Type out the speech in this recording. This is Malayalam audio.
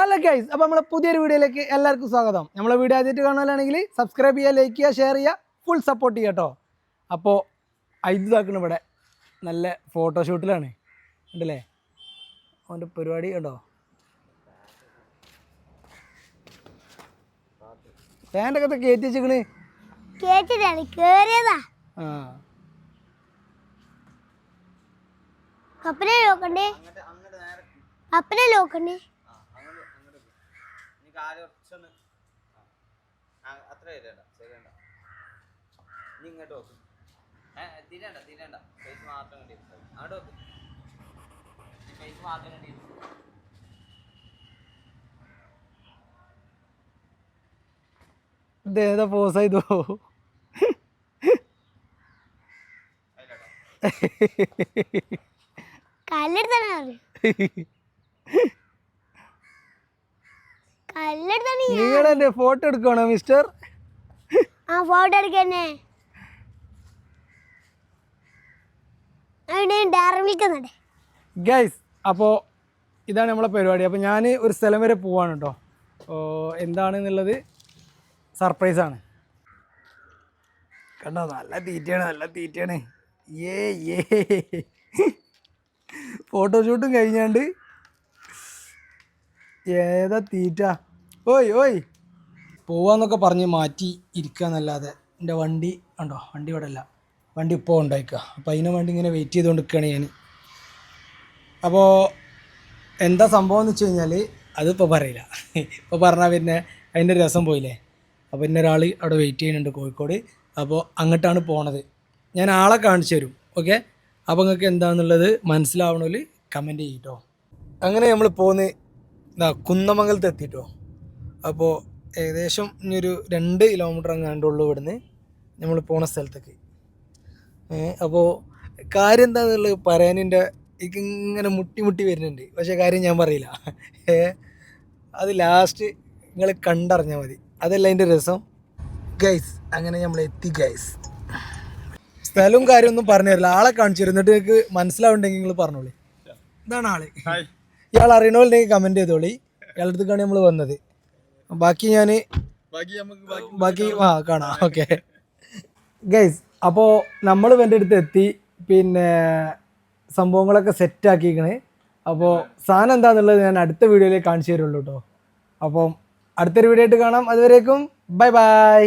ഹലോ ഗൈസ് അപ്പോൾ നമ്മളെ പുതിയൊരു വീഡിയോയിലേക്ക് എല്ലാവർക്കും സ്വാഗതം. നമ്മളെ വീഡിയോ ആദ്യമായിട്ട് കാണുകയാണെങ്കിൽ സബ്സ്ക്രൈബ് ചെയ്യുക ലൈക്ക് ചെയ്യുക ഷെയർ ചെയ്യുക ഫുൾ സപ്പോർട്ട് ചെയ്യുക കേട്ടോ അപ്പോൾ ഐതാക്കണം ഇവിടെ. നല്ല ഫോട്ടോഷൂട്ടിലാണ് ഉണ്ടല്ലേ അവന്റെ പരിപാടി കണ്ടോ? ഫാന്റൊക്കെ കയറ്റി വെച്ചിക്കണ് കേട്ടിട്ടാണ് കേറിയതാ. ആ. അപ്പനെ നോക്കണ്ടേ നോക്കണ്ടേ അത്ര ശരിയണ്ട ശരിയണ്ട നീ ഇങ്ങോട്ട് നോക്കും. ഏ തിരണ്ട തിരണ്ട. ഫേസ് മാത്രം കണ്ടി അങ്ങോട്ട് നീ ഫേസ് മാത്രം കണ്ടി ഇതേതാ പോസ് ചെയ്തോ കല്ലെടുത്താണ് പറയും എന്റെ. ഫോട്ടോ എടുക്കണോ മിസ്റ്റർ ആ ഫോട്ടോ എടുക്കണേ ഗൈസ് അപ്പോൾ ഇതാണ് നമ്മളെ പരിപാടി. അപ്പോൾ ഞാൻ ഒരു സ്ഥലം വരെ പോവാണ് കേട്ടോ എന്താണെന്നുള്ളത് സർപ്രൈസാണ് കണ്ടോ നല്ല തീറ്റയാണ് നല്ല തീറ്റയാണ്. ഏ ഏ ഫോട്ടോഷൂട്ടും കഴിഞ്ഞാണ്ട് ഏതാ തീറ്റ? ഓയ് ഓയ്. പോവാന്നൊക്കെ പറഞ്ഞ് മാറ്റി ഇരിക്കുക എന്നല്ലാതെ എന്റെ വണ്ടി ഉണ്ടോ? വണ്ടി ഇവിടെ അല്ല വണ്ടി ഇപ്പോൾ ഉണ്ടായിക്കുക അപ്പോൾ അതിനെ വേണ്ടി ഇങ്ങനെ വെയിറ്റ് ചെയ്തുകൊണ്ട് നിൽക്കുകയാണ് ഞാൻ. അപ്പോൾ എന്താ സംഭവം എന്ന് വെച്ച് കഴിഞ്ഞാൽ അതിപ്പോൾ പറയില്ല. ഇപ്പോൾ പറഞ്ഞാൽ പിന്നെ അതിന്റെ രസം പോയില്ലേ? അപ്പോൾ പിന്നെ ഒരാൾ അവിടെ വെയിറ്റ് ചെയ്യുന്നുണ്ട് കോഴിക്കോട്. അപ്പോൾ അങ്ങോട്ടാണ് പോണത്. ഞാൻ ആളെ കാണിച്ചു തരും. ഓക്കെ? അപ്പോൾ നിങ്ങൾക്ക് എന്താണെന്നുള്ളത് മനസ്സിലാവണമെങ്കിൽ കമന്റ് ചെയ്യട്ടോ അങ്ങനെ നമ്മൾ പോകുന്നത് ഇതാ കുന്നമംഗലത്ത് എത്തിട്ടോ. അപ്പോൾ ഏകദേശം ഇനിയൊരു രണ്ട് കിലോമീറ്റർ അങ്ങാണ്ടുള്ളൂ ഇവിടുന്ന് നമ്മൾ പോണ സ്ഥലത്തേക്ക്. അപ്പോൾ കാര്യം എന്താണെന്നുള്ളത് പറയാനിന്റെ ഇങ്ങനെ മുട്ടി മുട്ടി വരുന്നുണ്ട്. പക്ഷേ കാര്യം ഞാൻ പറയില്ല. ഏ അത് ലാസ്റ്റ് നിങ്ങൾ കണ്ടറിഞ്ഞാൽ മതി. അതല്ല അതിന്റെ രസം. ഗൈസ് അങ്ങനെ നമ്മൾ എത്തി ഗൈസ് സ്ഥലവും കാര്യമൊന്നും പറഞ്ഞു തരില്ല. ആളെ കാണിച്ചു തരും. എന്നിട്ട് നിങ്ങൾക്ക് മനസ്സിലാവുണ്ടെങ്കിൽ നിങ്ങൾ പറഞ്ഞോളി. ഇതാണ് ആൾ. ഇയാൾ അറിയണോല്ലെങ്കിൽ കമന്റ് ചെയ്തോളി. ഇയാളുടെ അടുത്തേക്കാണ് നമ്മൾ വന്നത്. ബാക്കി ഞാൻ ബാക്കി ആ കാണാം. ഓക്കെ. ഗൈസ് അപ്പോൾ നമ്മൾ എന്റെ അടുത്ത് എത്തി. പിന്നെ സംഭവങ്ങളൊക്കെ സെറ്റ് ആക്കിയിരിക്കണേ. അപ്പോൾ സാധനം എന്താണെന്നുള്ളത് ഞാൻ അടുത്ത വീഡിയോയിൽ കാണിച്ചു തരുള്ളൂ കേട്ടോ അപ്പം അടുത്തൊരു വീഡിയോ ആയിട്ട് കാണാം. അതുവരേക്കും ബൈ ബൈ